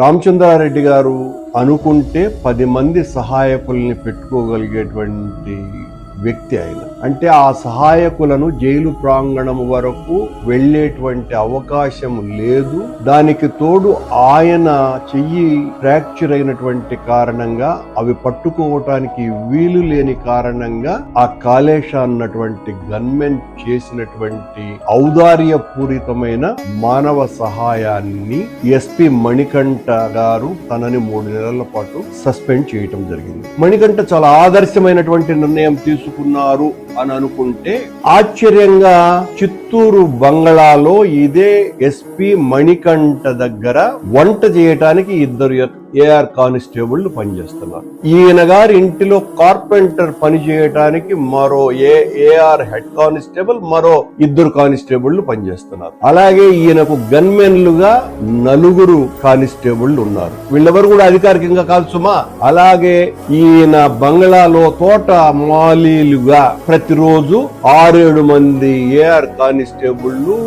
రామచంద్రారెడ్డి గారు అనుకుంటే పది మంది సహాయకుల్ని పెట్టుకోగలిగేటువంటి వ్యక్తి ఆయన. అంటే ఆ సహాయకులను జైలు ప్రాంగణం వరకు వెళ్ళేటువంటి అవకాశం లేదు. దానికి తోడు ఆయన చెయ్యి ఫ్రాక్చర్ అయినటువంటి కారణంగా అవి పట్టుకోవటానికి వీలు లేని కారణంగా ఆ కాళేశ అన్నటువంటి గన్మెన్ చేసినటువంటి ఔదార్యపూరితమైన మానవ సహాయాన్ని ఎస్పి మణికంఠ గారు తనని మూడు నెలల పాటు సస్పెండ్ చేయటం జరిగింది. మణికంఠ చాలా ఆదర్శమైనటువంటి నిర్ణయం తీసుకున్నారు. అని అనుకుంటే ఆశ్చర్యంగా చిత్తూరు బంగళాలో ఇదే ఎస్పి మణికంఠ దగ్గర వంట చేయటానికి ఇద్దరు ఏఆర్ కానిస్టేబుల్ పనిచేస్తున్నారు. ఈయన గారి ఇంటిలో కార్పెంటర్ పనిచేయటానికి మరో ఏ ఏఆర్ హెడ్ కానిస్టేబుల్ మరో ఇద్దరు కానిస్టేబుల్ పనిచేస్తున్నారు. అలాగే ఈయనకు గన్మెన్లుగా నలుగురు కానిస్టేబుల్ ఉన్నారు. వీళ్ళెవరు కూడా అధికారికంగా కాదు సుమా. అలాగే ఈయన బంగ్లాలో తోట మాలీలుగా ప్రతిరోజు ఆరేడు మంది ఏఆర్ కానిస్టేబుళ్ళు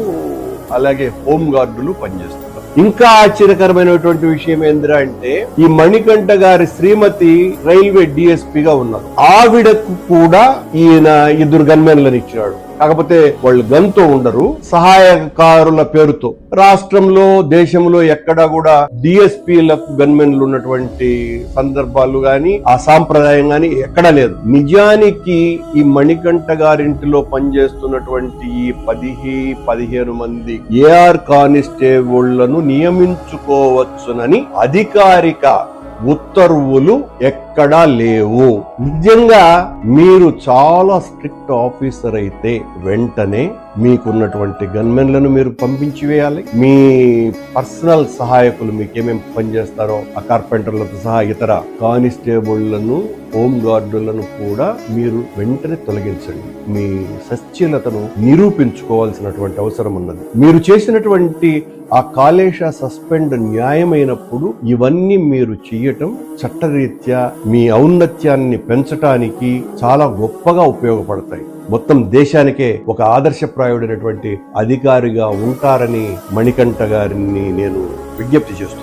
అలాగే హోంగార్డులు పనిచేస్తున్నారు. ఇంకా ఆశ్చర్యకరమైనటువంటి విషయం ఏందిరా అంటే ఈ మణికంఠ గారి శ్రీమతి రైల్వే డిఎస్పీగా ఉన్నారు ఆవిడకు కూడా ఈయన ఇద్దరు గన్మెన్లను ఇచ్చినాడు. కాకపోతే వాళ్ళు గన్తో ఉండరు. సహాయకారుల పేరుతో. రాష్ట్రంలో దేశంలో ఎక్కడా కూడా డిఎస్పీలకు గన్మెన్లు ఉన్నటువంటి సందర్భాలు గాని ఆ సాంప్రదాయం గాని ఎక్కడా లేదు. నిజానికి ఈ మణికంఠ గారింటిలో పనిచేస్తున్నటువంటి ఈ పదిహి పదిహేను మంది ఏఆర్ కానిస్టేబుళ్ళను నియమించుకోవచ్చునని అధికారిక ఉత్తర్వులు ఎక్కడా లేవు. నిజంగా మీరు చాలా స్ట్రిక్ట్ ఆఫీసర్ అయితే వెంటనే మీకున్నటువంటి గన్మెన్లను మీరు పంపించి వేయాలి. మీ పర్సనల్ సహాయకులు మీకు ఏమేమి పనిచేస్తారో ఆ కార్పెంటర్లతో సహా ఇతర కానిస్టేబుళ్ళను హోం గార్డులను కూడా మీరు వెంటనే తొలగించండి. మీ సచ్యలతను నిరూపించుకోవాల్సినటువంటి అవసరం ఉన్నది. మీరు చేసినటువంటి ఆ కాలేశ సస్పెండ్ న్యాయమైనప్పుడు ఇవన్నీ మీరు చెయ్యటం చట్టరీత్యా మీ ఔన్నత్యాన్ని పెంచటానికి చాలా గొప్పగా ఉపయోగపడతాయి. మొత్తం దేశానికే ఒక ఆదర్శప్రాయుడైనటువంటి అధికారిగా ఉంటారని మణికంఠ గారిని నేను విజ్ఞప్తి చేస్తున్నాను.